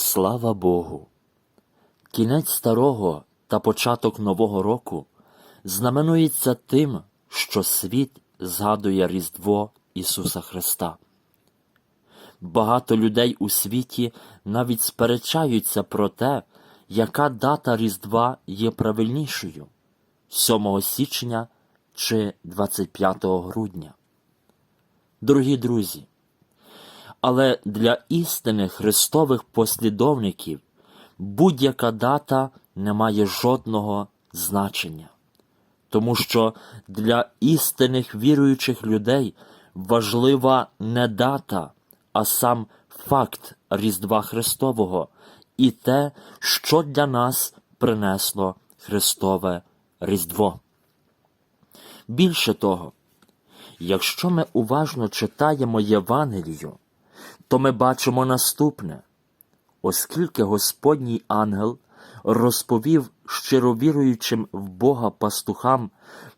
Слава Богу! Кінець старого та початок Нового року знаменується тим, що світ згадує Різдво Ісуса Христа. Багато людей у світі навіть сперечаються про те, яка дата Різдва є правильнішою 7 січня чи 25 грудня. Дорогі друзі, але для істини Христових послідовників будь-яка дата не має жодного значення, тому що для істинних віруючих людей важлива не дата, а сам факт Різдва Христового і те, що для нас принесло Христове Різдво. Більше того, якщо ми уважно читаємо Євангелію, то ми бачимо наступне. Оскільки Господній ангел розповів щировіруючим в Бога пастухам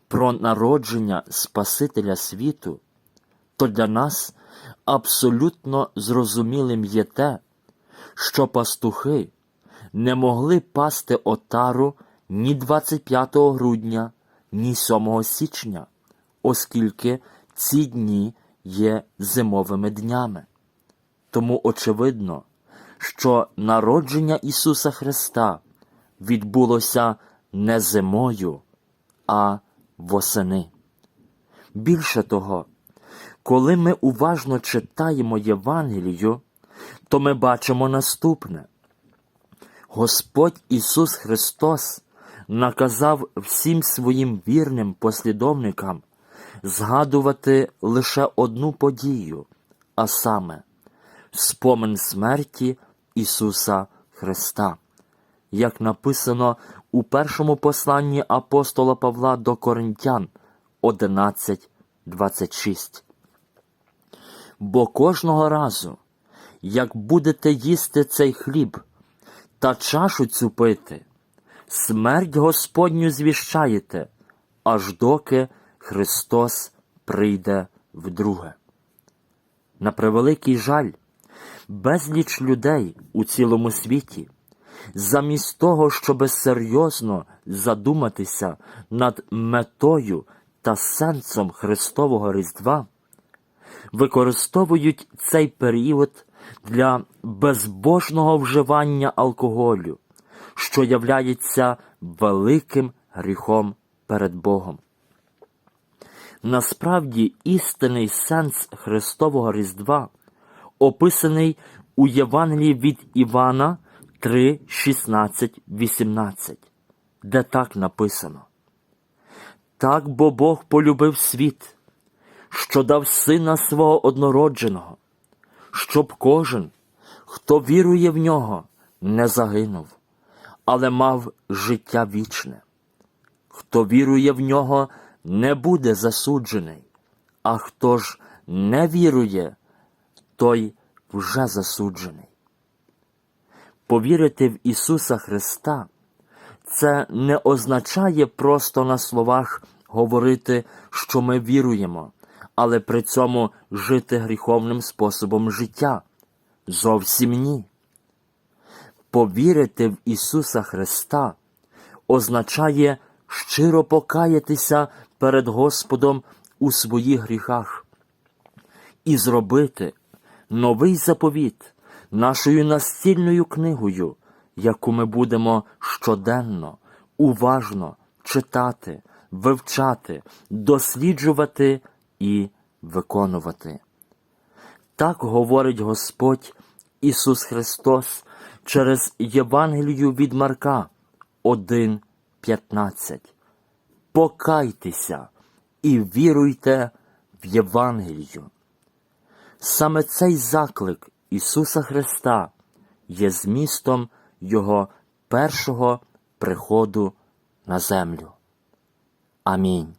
про народження Спасителя світу, то для нас абсолютно зрозумілим є те, що пастухи не могли пасти отару ні 25 грудня, ні 7 січня, оскільки ці дні є зимовими днями. Тому очевидно, що народження Ісуса Христа відбулося не зимою, а восени. Більше того, коли ми уважно читаємо Євангелію, то ми бачимо наступне. Господь Ісус Христос наказав всім своїм вірним послідовникам згадувати лише одну подію, а саме спомин смерті Ісуса Христа, як написано у першому посланні апостола Павла до Коринтян 11.26. Бо кожного разу, як будете їсти цей хліб та чашу цю пити, смерть Господню звіщаєте, аж доки Христос прийде вдруге. На превеликий жаль, безліч людей у цілому світі, замість того, щоби серйозно задуматися над метою та сенсом Христового Різдва, використовують цей період для безбожного вживання алкоголю, що являється великим гріхом перед Богом. Насправді істинний сенс Христового Різдва описаний у Євангелії від Івана 3, 16, 18, де так написано. Так бо Бог полюбив світ, що дав сина свого однородженого, щоб кожен, хто вірує в нього, не загинув, але мав життя вічне. Хто вірує в нього, не буде засуджений, а хто ж не вірує, той вже засуджений. Повірити в Ісуса Христа це не означає просто на словах говорити, що ми віруємо, але при цьому жити гріховним способом життя. Зовсім ні. Повірити в Ісуса Христа означає щиро покаятися перед Господом у своїх гріхах і зробити новий заповіт нашою настільною книгою, яку ми будемо щоденно, уважно читати, вивчати, досліджувати і виконувати. Так говорить Господь Ісус Христос через Євангелію від Марка 1.15. Покайтеся і віруйте в Євангелію. Саме цей заклик Ісуса Христа є змістом Його першого приходу на землю. Амінь.